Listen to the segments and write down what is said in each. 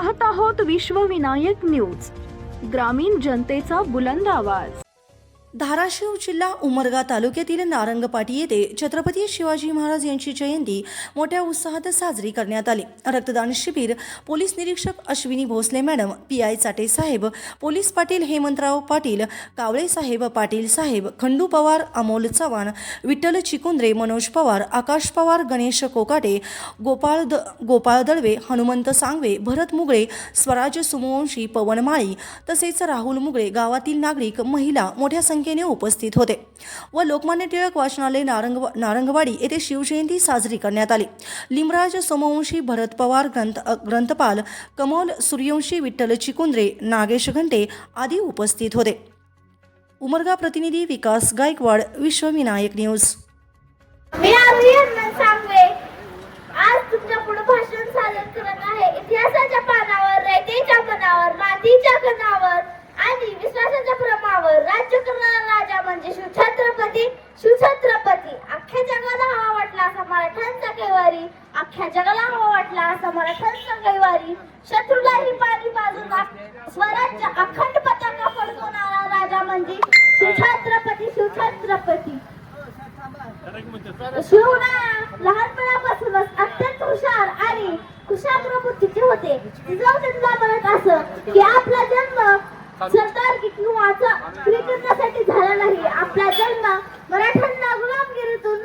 पाहत आहोत विश्वविनायक न्यूज. ग्रामीण जनतेचा बुलंद आवाज. धाराशिव जिल्हा उमरगा तालुक्यातील नारंगपाटी येथे छत्रपती शिवाजी महाराज यांची जयंती मोठ्या उत्साहात साजरी करण्यात आली. रक्तदान शिबिर पोलीस निरीक्षक Ashwini Bhosale madam P I Chate Saheb police Patil Hemantrao Patil Kawale साहेब पाटील साहेब खंडू पवार अमोल चव्हाण विठ्ठल चिकुंद्रे मनोज पवार आकाश पवार गणेश कोकाटे गोपाळ द गोपाळ दळवे हनुमंत सांगवे भरत मुगळे स्वराज सुमवंशी पवन माळी तसेच राहुल मुगळे गावातील नागरिक महिला मोठ्या संख्येने उपस्थित होते व लोकमान्य टिळक वाचनालय नारंग नारंगवाडी येथे शिवजयंती साजरी करण्यात आली. लिमराज सोमवंशी भरत पवार ग्रंथ ग्रंथपाल कमल सूर्यवंशी विठ्ठल चिकुंद्रे नागेश घंटे आदी उपस्थित होते. उमरगा प्रतिनिधी विकास गायकवाड विश्वविनायक न्यूज. मी आज तुमच्यापुढे भाषण सादर करत आहे इतिहासाच्या पानावर रयतेच्या मनावर मातीच्या कणावर आणि विश्वासाच्या भ्रमावर राज्य करणारा राजा म्हणजे शिवछत्रपती शिवछत्रपती अख्ख्या जगाला हवा वाटला असा मराठ्यांचा कैवारी अख्ख्या जगाला हवा वाटला असा मराठ्यांचा कैवारी शत्रूलाही पाणी बाजूला. स्वराज्य अखंड पताका फडकवणारा राजा म्हणजे शिवछत्रपती शिवछत्रपती. शिवना लहानपणापासूनच अत्यंत हुशार आणि कुशाग्र बुद्धीचे होते जिजाऊजींना म्हणत असं की आपला जन्म सरदार किंवा करण्यासाठी झाला नाही. आपला जन्म मराठ्यांना गुलामगिरीतून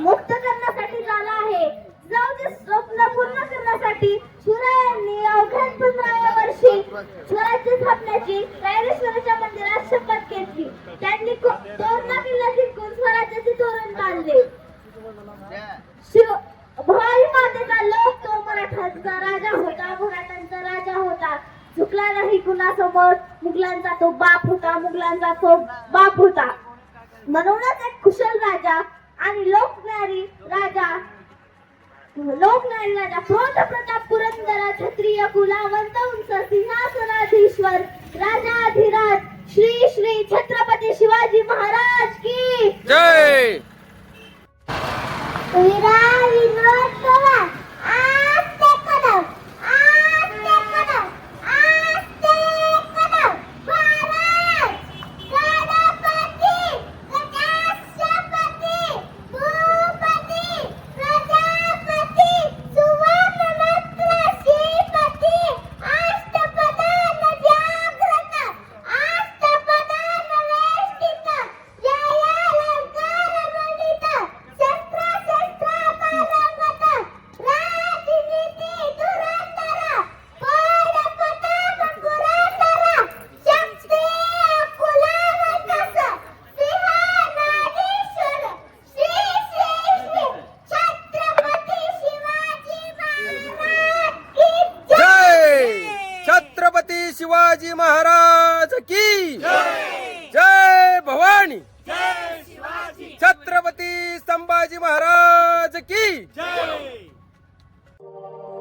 मुक्त करण्यासाठी स्वराज्य स्थापण्याची रायरेश्वराच्या मंदिरात शपथ घेतली. त्यांनी को- तोरणा किल्ला जिंकून स्वराज्याचे तोरण बांधले शिव मातेचा लोक तो मराठ्यांचा राजा होता मराठ्यांचा राजा होता. झुकला नाही कुणासमोर मुघलांचा तो बाप होता मुघलांचा तो बाप होता. म्हणूनच एक कुशल राजा आणि लोकप्रिय राजा लोकनारी राजा क्रोध प्रताप पुरंदरा क्षत्रिय कुलावंत उंच सिंहासनाधीश्वर राजा अधिराज श्री श्री छत्रपती शिवाजी महाराज की जय वीरा विनोद पवार आज ते कदम आज ते कदम आज ते कदम भारत गणपती गणेशपती भूपती प्रजापती सुवर्णरत्न श्रीपती अष्टपदान जागृत अष्टपदान वेष्टित जय अलंकार मंडित शस्त्र शस्त्र पारंगत राजनीती धुरंधर पडपता पुरंदर शक्ती कुलावतस सिंहनागेश्वर श्री श्री श्री छत्रपती शिवाजी महाराज की जय छत्रपती शिवाजी महाराज की जय भवानी. छत्रपती संभाजी महाराज की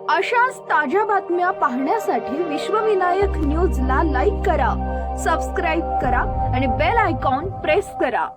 अशाच ताज्या बातम्या पाहण्यासाठी विश्वविनायक न्यूजला लाईक करा सबस्क्राईब करा आणि बेल आयकॉन प्रेस करा.